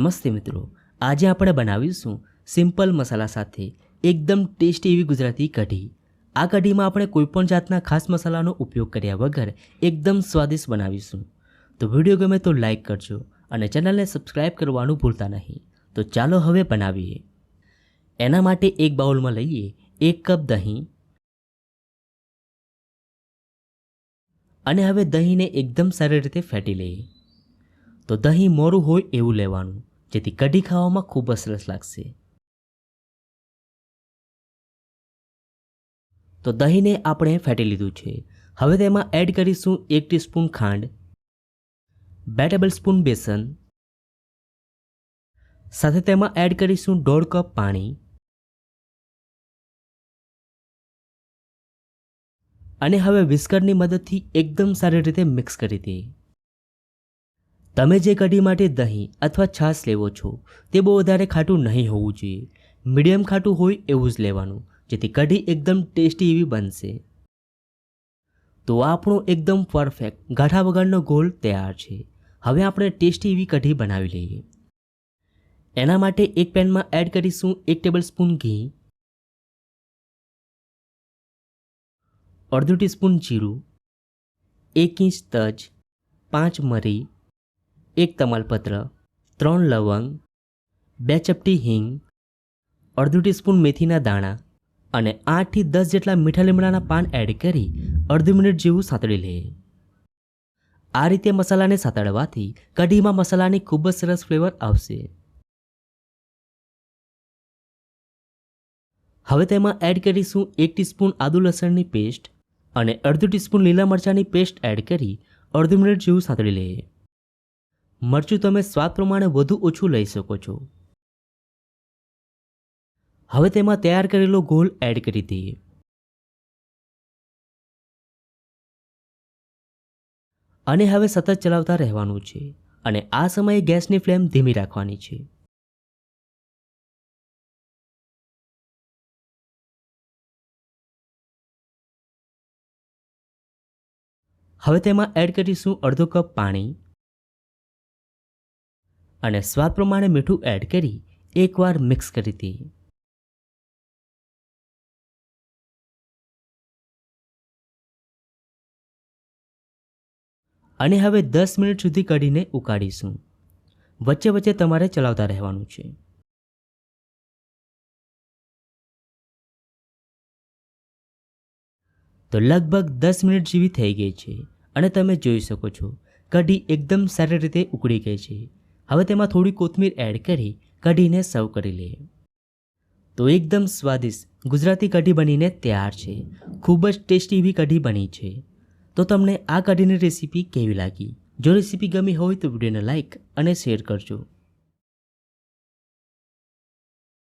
નમસ્તે મિત્રો, આજે આપણે બનાવીશું સિમ્પલ મસાલા સાથે એકદમ ટેસ્ટી એવી ગુજરાતી કઢી. આ કઢીમાં આપણે કોઈપણ જાતના ખાસ મસાલાનો ઉપયોગ કર્યા વગર એકદમ સ્વાદિષ્ટ બનાવીશું. તો વીડિયો ગમે તો લાઈક કરજો અને ચેનલને સબસ્ક્રાઈબ કરવાનું ભૂલતા નહીં. તો ચાલો હવે બનાવીએ. એના માટે એક બાઉલમાં લઈએ એક કપ દહીં. અને હવે દહીંને એકદમ સારી રીતે ફેટી લઈએ. તો દહીં મોરું હોય એવું લેવાનું. જેથી કઢી ખાવામાં ખૂબ જ સરસ લાગશે. તો દહીંને આપણે ફેટી લીધું છે. હવે તેમાં એડ કરીશું એક ટીસ્પૂન ખાંડ, બે ટેબલ સ્પૂન બેસન, સાથે તેમાં એડ કરીશું દોઢ કપ પાણી, અને હવે વિસ્કરની મદદથી એકદમ સારી રીતે મિક્સ કરી દઈએ. તમે જે કઢી માટે દહીં અથવા છાશ લેવો છો, તે બહુ વધારે ખાટું નહીં હોવું જોઈએ. મીડિયમ ખાટું હોય એવું જ લેવાનું, જેથી કઢી એકદમ ટેસ્ટી એવી બનશે. તો આપણો એકદમ પરફેક્ટ ગાંઠા વગરનો ગોળ તૈયાર છે. હવે આપણે ટેસ્ટી એવી કઢી બનાવી લઈએ. એના માટે એક પેનમાં એડ કરીશું એક ટેબલ સ્પૂન ઘી. અડધું ટીસ્પૂન જીરું. એક ઇંચ તજ. પાંચ મરી. એક તમાલપત્ર, ત્રણ લવંગ, બે ચપટી હિંગ, અડધું ટીસ્પૂન મેથીના દાણા અને આઠથી દસ જેટલા મીઠા લીમડાના પાન એડ કરી અડધી મિનિટ જેવું સાંતળી લે. આ રીતે મસાલાને સાતડવાથી કઢીમાં મસાલાની ખૂબ જ સરસ ફ્લેવર આવશે. હવે તેમાં એડ કરીશું એક ટીસ્પૂન આદુ લસણની પેસ્ટ અને અડધું ટીસ્પૂન લીલા મરચાંની પેસ્ટ એડ કરી અડધી મિનિટ જેવું સાંતળી લઈએ મરચું તમે સ્વાદ પ્રમાણે વધુ ઓછું લઈ શકો છો. હવે તેમાં તૈયાર કરેલો ગોળ એડ કરી દઈએ. અને હવે સતત ચલાવતા રહેવાનું છે અને આ સમયે ગેસની ફ્લેમ ધીમી રાખવાની છે. હવે તેમાં એડ કરીશું અડધો કપ પાણી અને સ્વાદ પ્રમાણે મીઠું એડ કરી એકવાર મિક્સ કરી હતી. અને હવે દસ મિનિટ સુધી કઢીને ઉકાળીશું. વચ્ચે વચ્ચે તમારે ચલાવતા રહેવાનું છે. તો લગભગ દસ મિનિટ જેવી થઈ ગઈ છે અને તમે જોઈ શકો છો, કઢી એકદમ સારી રીતે ઉકળી ગઈ છે. હવે તેમાં થોડી કોથમીર એડ કરી કઢીને સર્વ કરી લઈએ. તો એકદમ સ્વાદિષ્ટ ગુજરાતી કઢી બનીને તૈયાર છે. ખૂબ જ ટેસ્ટી એવી કઢી બની છે. તો તમને આ કઢીની રેસીપી કેવી લાગી? જો રેસીપી ગમી હોય તો વિડીયોને લાઇક અને શેર કરજો.